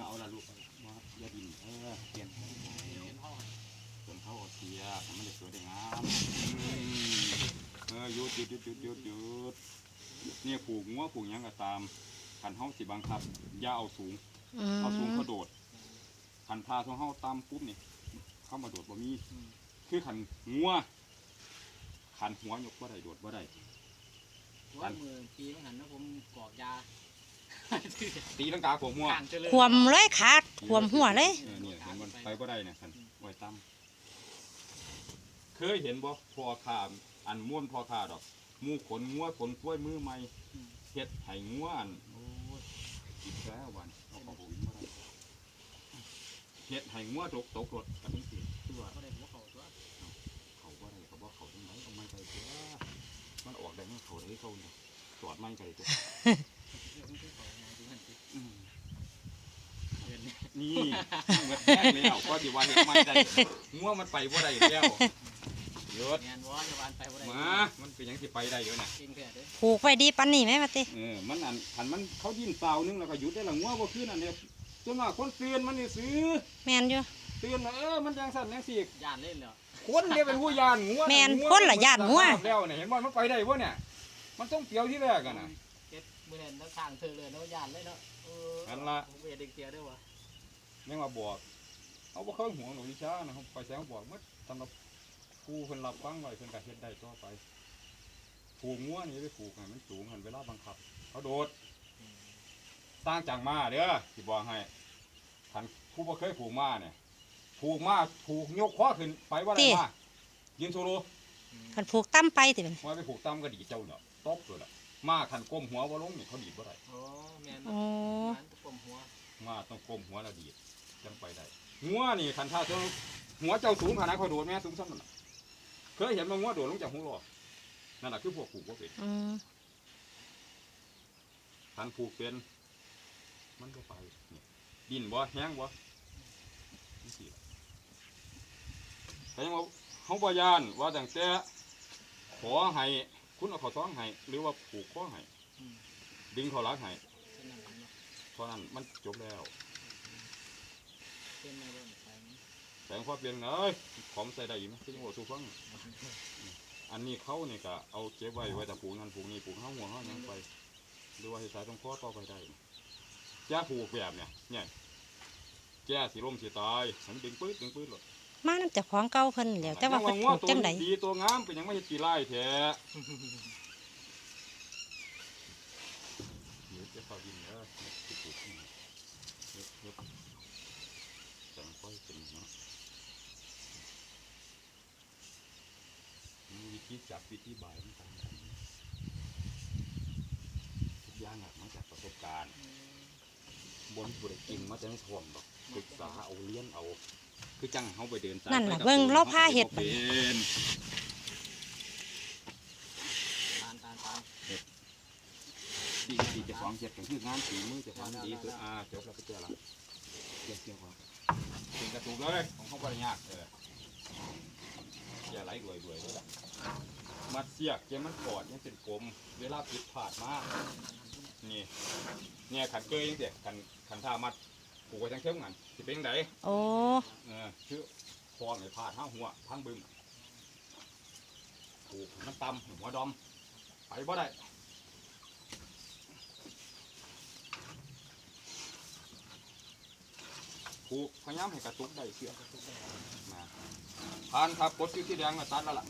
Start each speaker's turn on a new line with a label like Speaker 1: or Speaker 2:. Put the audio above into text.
Speaker 1: อเอาละลูกเอาว่าอย่าดินเออเปลี่ยน
Speaker 2: เห็นห้อง
Speaker 1: ส่วนเขาเอาเสียทำมันได้สวยได้งามเออหยุดหยุดหยุดหยุดหยุดหยุดเนี่ยผูกงัวผูกยังก็ตามขันเฮาสิบังคับอย่าเอาสูง เอาสูง
Speaker 3: ม
Speaker 1: เขาโดดขันพาของเฮาตามปุ๊บนี่เข้ามาโดดบ่มีคือขันงัวขันหัวยกบ่ได้โดดบ่ได้
Speaker 2: ว่ามือปีมันหันนะผมกรอกยา
Speaker 1: ตีลังกาของงัว
Speaker 2: ห่างเจริญ
Speaker 3: ขวมเลยขาดขวมหัวเลย
Speaker 1: เออเนี่ยเห็นมันไปบ่ได้เนี่ยขันไว้ตั้มเคยเห็นบ่พอขาอันม้วนพอขาดอกหมูขนงัวขนกล้วยมือใหม่เฮ็ดไห้งัวอันโอ้ยกินแล้ววันเอาของผมมาได้เฮ็ดไห้งัวตกตกรถกันนี่สิคือว่า
Speaker 2: ก็ได้หัวเขาตัว
Speaker 1: เขาบ่ได้เขาบ่เขาจังไดเอาไม้ไปเถอะมันออกได้มันเขาได้เขาเนี่ยจอดไม้ไปเถอะ
Speaker 2: เรื่องที่เขาไงดูหันสิ
Speaker 1: อืม
Speaker 2: เงิน
Speaker 1: นี่เหมือนแท้แล้วก็สิว่าเฮ็ดไม้ได้งัวมันไปบ่ได้แล้วเยอะ
Speaker 2: งานวอจะวานไปบ่ได้
Speaker 1: มา มันเป็นหยังสิไปได้อยู่น่ะ
Speaker 2: เก่งแค่เด้อ
Speaker 3: ผูกไว้ดีปันนี่ไหมมาติ
Speaker 1: เออมันอันคันมันเขายินเปล่านึงแล้วก็หยุดได้ละงัวบ่คืนอันเดียวจนว่าคนเตือนมันนี่ซื้อ
Speaker 3: แมนอยู่
Speaker 1: เตือนว่าเออมันจังสั่นจังซี่
Speaker 2: ย่านเล่นแล้ว
Speaker 1: คนเดียวเป็นผู้ย่านงัว
Speaker 3: แม่น
Speaker 1: งัว
Speaker 3: คนละย้านงัว
Speaker 1: แล้วเนี่ยเห็นบ่มันไปได้บ่เนี่ยมันต้องเปรียวที่แรกกันน่ะ
Speaker 2: เก็บมือเล่นแล้วทางเธอเลยแล้วย่านเลยเนาะเออ
Speaker 1: นั่นล่ะ
Speaker 2: ผมเวด็กเสียด้วยวะ
Speaker 1: ยังมาบอกเอาบ่เคยห่วงหนูวิชานะครับไปแสงบอกหมดสำหรับผู้เพิ่นรับฟังไว้เพิ่นก็เฮ็ดได้ต่อไปผูกงัวนี่ไปผูกให้มันสูงหันเวลาบังคับ เขาโดดต่างจากม้าเด้อสิบอกให้ท่านผู้บ่เคยผูกม้าเนี่ยผูกม้าผูกยกคอขึ้นไปว่าได้มายืนโซโล
Speaker 3: คันผูกตั้มไปติเป็น
Speaker 1: ว่าไปผูกตามก็ดีดเจ้าเนาะตบเลยล่ะ ม้าคันก้มหัวบ่ลงนี่เขาดีดบ่ได้
Speaker 2: โอ้แม่น
Speaker 3: โอ้
Speaker 2: มันตะปมหัว
Speaker 1: ม้าต้องก้มหัวแล้วดีดจังไปได้งัวนี่คันท่าเจ้าหัวเจ้าสูงขนาดเขาโดดแม่สูงซ้ำนั่นน่ะเคยเห็นมันงัวโดดลงจากหูหรอนั่นน่ะคือพวกผูกบ่เป็น
Speaker 3: อืม
Speaker 1: ทันผูกเป็น มันก็ไปนี่ดินบ่แห้งบ่นี่สิล่ะแต่ยังว่าเฮาบ่ยานว่าตั้งแต่ขอให้ คุณเอาเข้าท้องให้หรือว่าผูกคอให้ดึงเข้าลังให้
Speaker 2: เป็นอย่างนั้นเนาะ
Speaker 1: เท่านั้นมันจบแล้วแต่งความเปลี่ยนเอ้ยของใส่ได้อยู่ไหมที่จังหวัดสุพรรณอันนี้เขาเนี่ยก็เอาเก็บไว้ไว้แต่ผูกนั่นผูกนี่ผูกห้าหัวห้าหยังไปหรือว่าให้สายตรงคอต่อไปได้แก้ผูกแบบเนี่ยเนี่ยแก้สีลมสีตายมันดึงปื๊ดดึงปื๊ดหลด
Speaker 3: มาน้ำเจากของเก่าเพิ่นแหล้วแต่ว่า
Speaker 1: ยั
Speaker 3: เพิ่น
Speaker 1: ง
Speaker 3: ผูก
Speaker 1: ตัว
Speaker 3: จังได
Speaker 1: ดีตัวงามเป็นหยังไม่เห็นกี่ไร่แท้เดี๋ยวจะเข้าดินแล้วติดผูกนี่เฮ็ดเฮ็ดแต่งค่อยเป็นเนาะมีวิธีจับวิธีบายมันต่างกันทุกอย่างอะมาจากประสบการณ์บนบุได้กินมาจะไม่ท่วมหรอกศึกษาเอาเลี้ยนเอา คือจังเขาไปเดินสาย
Speaker 3: นั่นน่ะ
Speaker 1: ไปกับ
Speaker 3: เบิ่ง
Speaker 1: คน
Speaker 3: เราพาเฮ็ด
Speaker 1: ขก็บ่เป็น
Speaker 2: ตานตานตาน
Speaker 1: ดีดีเจะฟ้าของเจ็ดกันคืองานฝีมือเจะฟ้าของดีคืออ่าจบแล้วก็เจอละเกี่ยวเกี่ยวว่าถึงกระตูกเลยของเขาบริยากเอออย่าไหลรวยรวยด้วยล่ะมัดเสียกเกมันกอดยังเป็นกลมเวลาผิดพลาดมากนี่เนี่ยขันเกยยังเด็กขันขันท่ามัด ผูกไว้ทั้งเข้มกันสิเป็นได
Speaker 3: โอ้
Speaker 1: เออชื่อคอไม่พลาดห้าหัวทั้งบึมผูกมันต่ำหัวดอม ไปบ่ได้ผูกพยายามให้กระตุกได้เสียกระตุกได้มาผ่านครับกดชื่อที่แดงมาตัดแล้วล่ะ